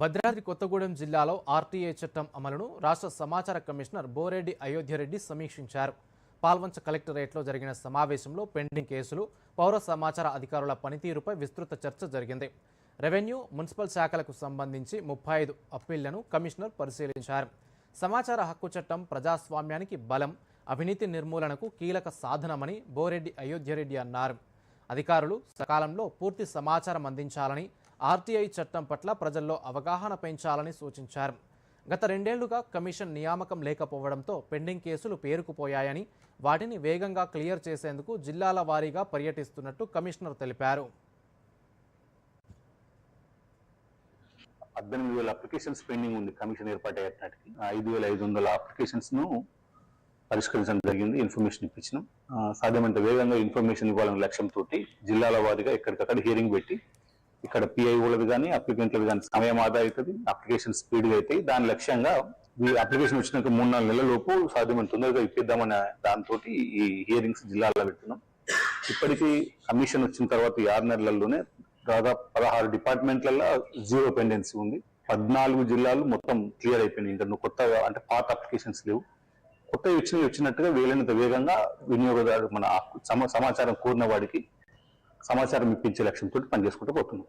భద్రాద్రి కొత్తగూడెం జిల్లాలో ఆర్టీఏ చట్టం అమలును రాష్ట్ర సమాచార కమిషనర్ బోరెడ్డి అయోధ్యరెడ్డి సమీక్షించారు. పాల్వంచ కలెక్టరేట్లో జరిగిన సమావేశంలో పెండింగ్ కేసులు పౌర సమాచార అధికారుల పనితీరుపై విస్తృత చర్చ జరిగింది. రెవెన్యూ మున్సిపల్ శాఖలకు సంబంధించి ముప్పై ఐదు అప్పీళ్ళను కమిషనర్ పరిశీలించారు. సమాచార హక్కు చట్టం ప్రజాస్వామ్యానికి బలం అవినీతి నిర్మూలనకు కీలక సాధనమని బోరెడ్డి అయోధ్యరెడ్డి అన్నారు. అధికారులు సకాలంలో పూర్తి సమాచారం అందించాలని ఆర్టీఐ చట్టం పట్ల ప్రజల్లో అవగాహన పెంచాలని సూచించారు. గత రెండేళ్ళుగా కమిషన్ నియామకం లేకపోవడంతో పెండింగ్ కేసులు పేరుకుపోయాయని వాటిని వేగంగా క్లియర్ చేసేందుకు జిల్లాల వారీగా పర్యటిస్తున్నట్టు కమిషనర్ తెలిపారు. పద్దెనిమిది వేల అప్లికేషన్స్ పెండింగ్ ఉంది కమిషన్ ఏర్పాటయ్యేటప్పటికి ఐదు వేల ఐదు వందల అప్లికేషన్స్ను పరిష్కరించడం జరిగింది ఇన్ఫర్మేషన్ ఇప్పించినాం. ఆ, వేగంగా ఇన్ఫర్మేషన్ ఇవ్వాలనే లక్ష్యంతో జిల్లాల వారీగా ఎక్కడికక్కడ హియరింగ్ పెట్టి ఇక్కడ పిఐఓలది కానీ అప్లికెంట్లది కానీ సమయం ఆదా అవుతుంది అప్లికేషన్ స్పీడ్గా అవుతాయి దాని లక్ష్యంగా ఈ అప్లికేషన్ వచ్చినాక మూడు నాలుగు నెలల లోపు సాధ్యమైన తొందరగా ఇప్పిద్దామనే దాంతో ఈ హియరింగ్స్ జిల్లాలో పెట్టినాం ఇప్పటికీ కమిషన్ వచ్చిన తర్వాత ఈ ఆరు నెలల్లోనే దాదాపు పదహారు డిపార్ట్మెంట్లలో జీరో పెండెన్సీ ఉంది. పద్నాలుగు జిల్లాలు మొత్తం క్లియర్ అయిపోయినాయి. ఇంకా నువ్వు కొత్తగా అంటే పాత అప్లికేషన్స్ లేవు. కొత్త వచ్చినవి వచ్చినట్టుగా వీలైనంత వేగంగా వినియోగదారు మన సమాచారం కోరిన వాడికి సమాచారం ఇప్పించే లక్ష్యంతో పనిచేసుకుంటూ పోతున్నాం.